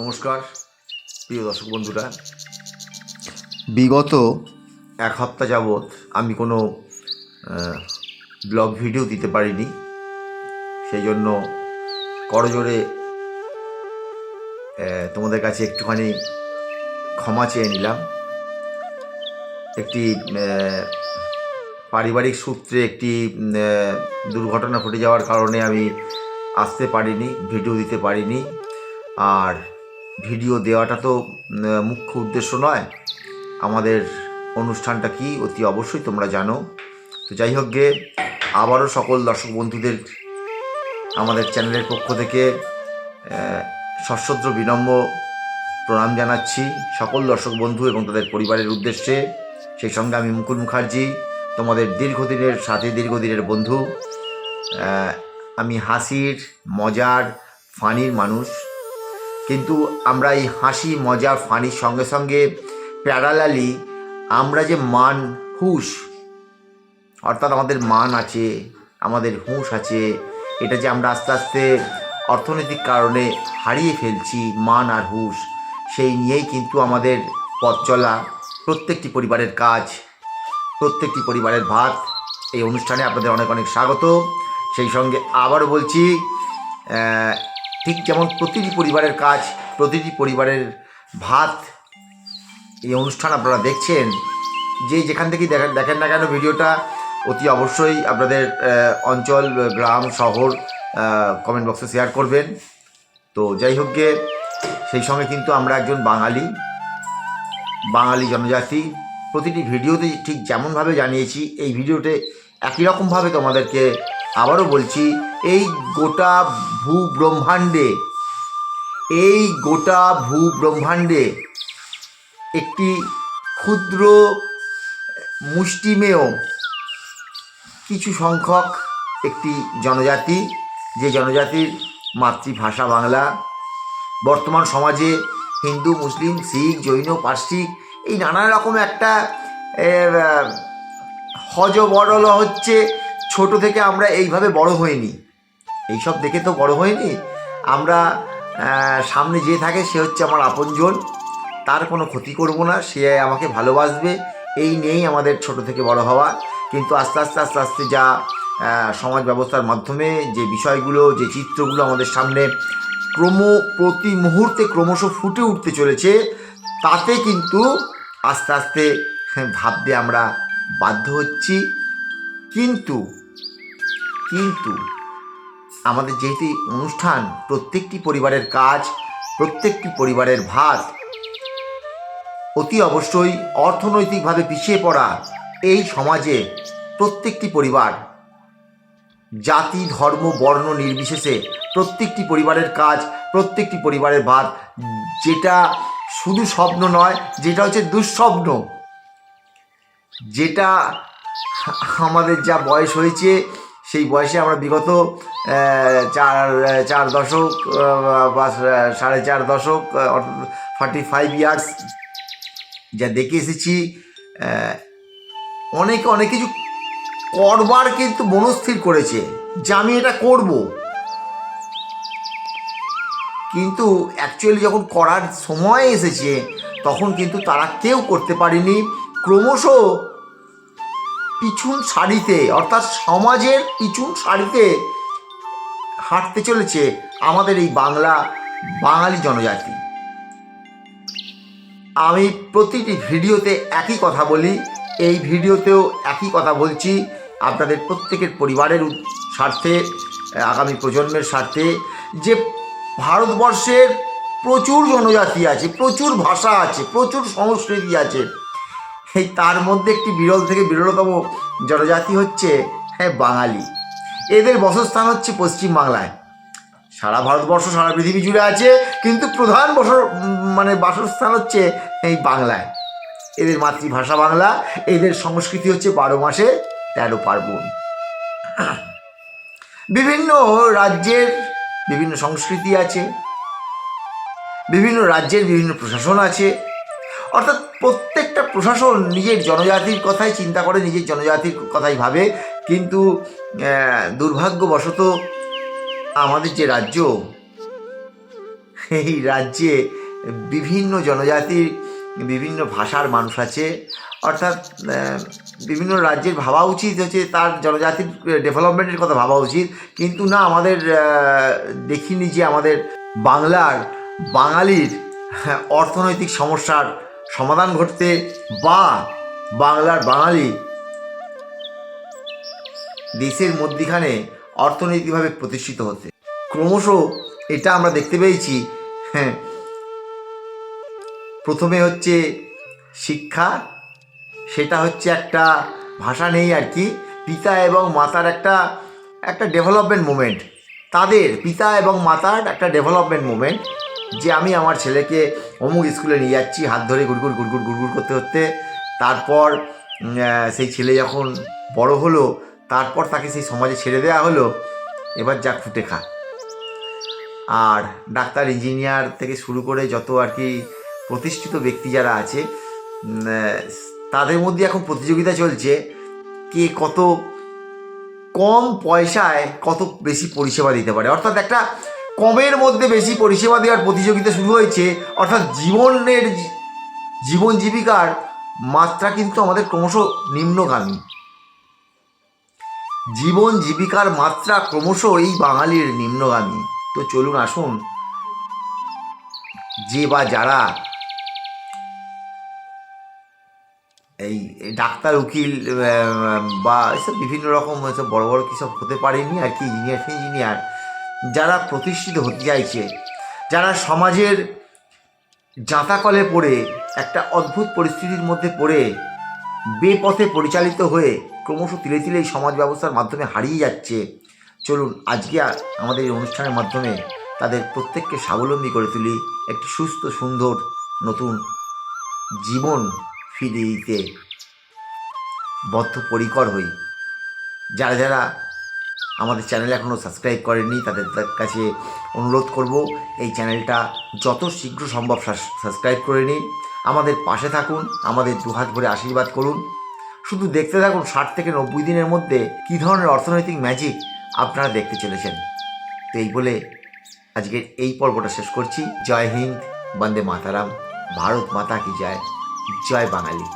নমস্কার প্রিয় দর্শক বন্ধুরা। বিগত এক সপ্তাহ যাবৎ আমি কোনো ব্লগ ভিডিও দিতে পারিনি। সেই জন্য করজোরে তোমাদের কাছে একটুখানি ক্ষমা চেয়ে নিলাম। একটি পারিবারিক সূত্রে একটি দুর্ঘটনা ঘটে যাওয়ার কারণে আমি আসতে পারিনি ভিডিও দিতে পারিনি। আর ভিডিও দেওয়াটা তো মুখ্য উদ্দেশ্য নয়। আমাদের অনুষ্ঠানটা কি অতি অবশ্যই তোমরা জানো। তো যাই হোক গে, আবারও সকল দর্শক বন্ধুদের আমাদের চ্যানেলের পক্ষ থেকে সশ্রদ্ধ বিনম্র প্রণাম জানাচ্ছি সকল দর্শক বন্ধু এবং তাদের পরিবারের উদ্দেশ্যে। সেই সঙ্গে আমি মুকুল মুখার্জি, তোমাদের দীর্ঘদিনের সাথে, দীর্ঘদিনের বন্ধু। আমি হাসির, মজার, ফানির মানুষ। কিন্তু আমরা এই হাসি মজা ফানির সঙ্গে সঙ্গে প্যারালালি আমরা যে মান, হুশ, অর্থাৎ আমাদের মান আছে, আমাদের হুঁশ আছে, এটা যে আমরা আস্তে আস্তে অর্থনৈতিক কারণে হারিয়ে ফেলছি, মান আর হুঁশ, সেই নিয়েই কিন্তু আমাদের পথ চলা, প্রত্যেকটি পরিবারের কাজ, প্রত্যেকটি পরিবারের ভাত। এই অনুষ্ঠানে আপনাদের অনেক অনেক স্বাগত। সেই সঙ্গে আবারও বলছি ঠিক যেমন প্রতিটি পরিবারের কাজ, প্রতিটি পরিবারের ভাত এই অনুষ্ঠান আপনারা দেখছেন, যে যেখান থেকেই দেখেন দেখেন না কেন ভিডিওটা অতি অবশ্যই আপনাদের অঞ্চল, গ্রাম, শহর কমেন্ট বক্সে শেয়ার করবেন। তো যাই হোক গে, সেই সঙ্গে কিন্তু আমরা একজন বাঙালি বাঙালি জনজাতি, প্রতিটি ভিডিওতে ঠিক যেমনভাবে জানিয়েছি, এই ভিডিওতে একই রকমভাবে তোমাদেরকে আবারও বলছি, এই গোটা ভূ ব্রহ্মাণ্ডে এই গোটা ভূ ব্রহ্মাণ্ডে একটি ক্ষুদ্র মুষ্টিমেয় কিছু সংখ্যক একটি জনজাতি, যে জনজাতির মাতৃভাষা বাংলা। বর্তমান সমাজে হিন্দু, মুসলিম, শিখ, জৈন পার্সি এই নানা রকম একটা হজ বড়ল হচ্ছে ছোট থেকে আমরা এইভাবে বড় হইনি। এইসব দেখে তো বড় হইনি। আমরা সামনে যে থাকে সে হচ্ছে আমার আপনজন। তার কোনো ক্ষতি করব না। সে আমাকে ভালোবাসবে। এই নিয়েই আমাদের ছোট থেকে বড় হওয়া। কিন্তু আস্তে আস্তে আস্তে আস্তে যা সমাজ ব্যবস্থার মাধ্যমে যে বিষয়গুলো, যে চিত্রগুলো আমাদের সামনে ক্রম, প্রতি মুহূর্তে ক্রমশ ফুটে উঠতে চলেছে, তাতে কিন্তু আস্তে আস্তে ভাবতে আমরা বাধ্য হচ্ছি। কিন্তু কিন্তু আমাদের যেহেতু অনুষ্ঠান, প্রত্যেকটি পরিবারের কাজ, প্রত্যেকটি পরিবারের ভাত অতি অবশ্যই অর্থনৈতিকভাবে পিছিয়ে পড়া এই সমাজে প্রত্যেকটি পরিবার, জাতি, ধর্ম, বর্ণ নির্বিশেষে প্রত্যেকটি পরিবারের কাজ, প্রত্যেকটি পরিবারের ভাত, যেটা শুধু স্বপ্ন নয়, যেটা হচ্ছে দুঃস্বপ্ন। যেটা আমাদের যা বয়স হয়েছে সেই বয়সে আমরা বিগত চার চার দশক বা সাড়ে চার দশক ফর্টি ফাইভ ইয়ার্স যা দেখে এসেছি অনেকে, অনেক কিছু করবার কিন্তু মনস্থির করেছে যে আমি এটা করব। কিন্তু অ্যাকচুয়ালি যখন করার সময় এসেছে, তখন কিন্তু তারা কেউ করতে পারেনি। ক্রমশ পিছন সারিতে, অর্থাৎ সমাজের পিছন সারিতে হাঁটতে চলেছে আমাদের এই বাংলা, বাঙালি জনজাতি। আমি প্রতিটি ভিডিওতে একই কথা বলি, এই ভিডিওতেও একই কথা বলছি। আপনাদের প্রত্যেকের পরিবারের স্বার্থে, আগামী প্রজন্মের স্বার্থে, যে ভারতবর্ষের প্রচুর জনজাতি আছে, প্রচুর ভাষা আছে, প্রচুর সংস্কৃতি আছে এই তার মধ্যে একটি বিরল থেকে বিরলতম জনজাতি হচ্ছে হ্যাঁ বাঙালি। এদের বসস্থান হচ্ছে পশ্চিম বাংলায়। সারা ভারতবর্ষ, সারা পৃথিবী জুড়ে আছে, কিন্তু প্রধান বস মানে বাসস্থান হচ্ছে এই বাংলায়। এদের মাতৃভাষা বাংলা, এদের সংস্কৃতি হচ্ছে বারো মাসে তেরো পার্বণ। বিভিন্ন রাজ্যের বিভিন্ন সংস্কৃতি আছে, বিভিন্ন রাজ্যের বিভিন্ন প্রশাসন আছে অর্থাৎ প্রত্যেকটা প্রশাসন নিজের জনজাতির কথাই চিন্তা করে, নিজের জনজাতির কথাই ভাবে। কিন্তু দুর্ভাগ্যবশত আমাদের যে রাজ্য, এই রাজ্যে বিভিন্ন জনজাতির বিভিন্ন ভাষার মানুষ আছে। অর্থাৎ বিভিন্ন রাজ্যের ভাবা উচিত হচ্ছে, তার জনজাতির ডেভেলপমেন্টের কথা ভাবা উচিত। কিন্তু না, আমাদের দেখিনি যে আমাদের বাংলার, বাঙালির অর্থনৈতিক সমস্যার সমাধান ঘটতে বা বাংলার বাঙালি দেশের মধ্যিখানে অর্থনৈতিকভাবে প্রতিষ্ঠিত হতে। ক্রমশ এটা আমরা দেখতে পেয়েছি। হ্যাঁ। প্রথমে হচ্ছে শিক্ষা, সেটা হচ্ছে একটা ভাষা নেই আর কি। পিতা এবং মাতার একটা একটা ডেভেলপমেন্ট মুমেন্ট তাদের, পিতা এবং মাতার একটা ডেভেলপমেন্ট মুমেন্ট যে আমি আমার ছেলেকে অমুক স্কুলে নিয়ে যাচ্ছি, হাত ধরে গুড়গুড় গুড়গুড় গুড়গুড় করতে করতে। তারপর সেই ছেলে যখন বড় হলো, তারপর তাকে সেই সমাজে ছেড়ে দেওয়া হলো, এবার যা ফুটে খা। আর ডাক্তার, ইঞ্জিনিয়ার থেকে শুরু করে যত আর কি প্রতিষ্ঠিত ব্যক্তি যারা আছে তাদের মধ্যে এখন প্রতিযোগিতা চলছে কে কত কম পয়সায় কত বেশি পরিষেবা দিতে পারে। অর্থাৎ একটা কমের মধ্যে বেশি পরিষেবা দেওয়ার প্রতিযোগিতা শুরু হয়েছে? অর্থাৎ জীবনের জীবন জীবিকার মাত্রা কিন্তু আমাদের ক্রমশ নিম্নগামী। জীবন জীবিকার মাত্রা ক্রমশ এই বাঙালির নিম্নগামী। তো চলুন আসুন, যে বা যারা এই ডাক্তার, উকিল বা এসব বিভিন্ন রকম এসব বড় বড় কিসব হতে পারেনি আর কি ইঞ্জিনিয়ার ইঞ্জিনিয়ার যারা প্রতিষ্ঠিত হতে চাইছে, যারা সমাজের জাঁতাকলে পড়ে, একটা অদ্ভুত পরিস্থিতির মধ্যে পড়ে, বেপথে পরিচালিত হয়ে ক্রমশ তিলে তিলে সমাজ ব্যবস্থার মাধ্যমে হারিয়ে যাচ্ছে, চলুন আজকে আমাদের এই অনুষ্ঠানের মাধ্যমে তাদের প্রত্যেককে স্বাবলম্বী করে তুলি একটি সুস্থ, সুন্দর, নতুন জীবন ফিরিয়ে দিতে বদ্ধপরিকর হই। যারা যারা আমাদের চ্যানেল এখনও সাবস্ক্রাইব করেনি তাদের কাছে অনুরোধ করব, এই চ্যানেলটা যত শীঘ্র সম্ভব সাবস্ক্রাইব করে নিন। আমাদের পাশে থাকুন, আমাদের দুহাত ভরে আশীর্বাদ করুন। শুধু দেখতে থাকুন ষাট থেকে নব্বই দিনের মধ্যে কী ধরনের অর্থনৈতিক ম্যাজিক আপনারা দেখতে চলেছেন। তো এই বলে আজকের এই পর্বটা শেষ করছি। জয় হিন্দ, বন্দে মাতারাম, ভারত মাতা কি জয় জয় বাঙালি।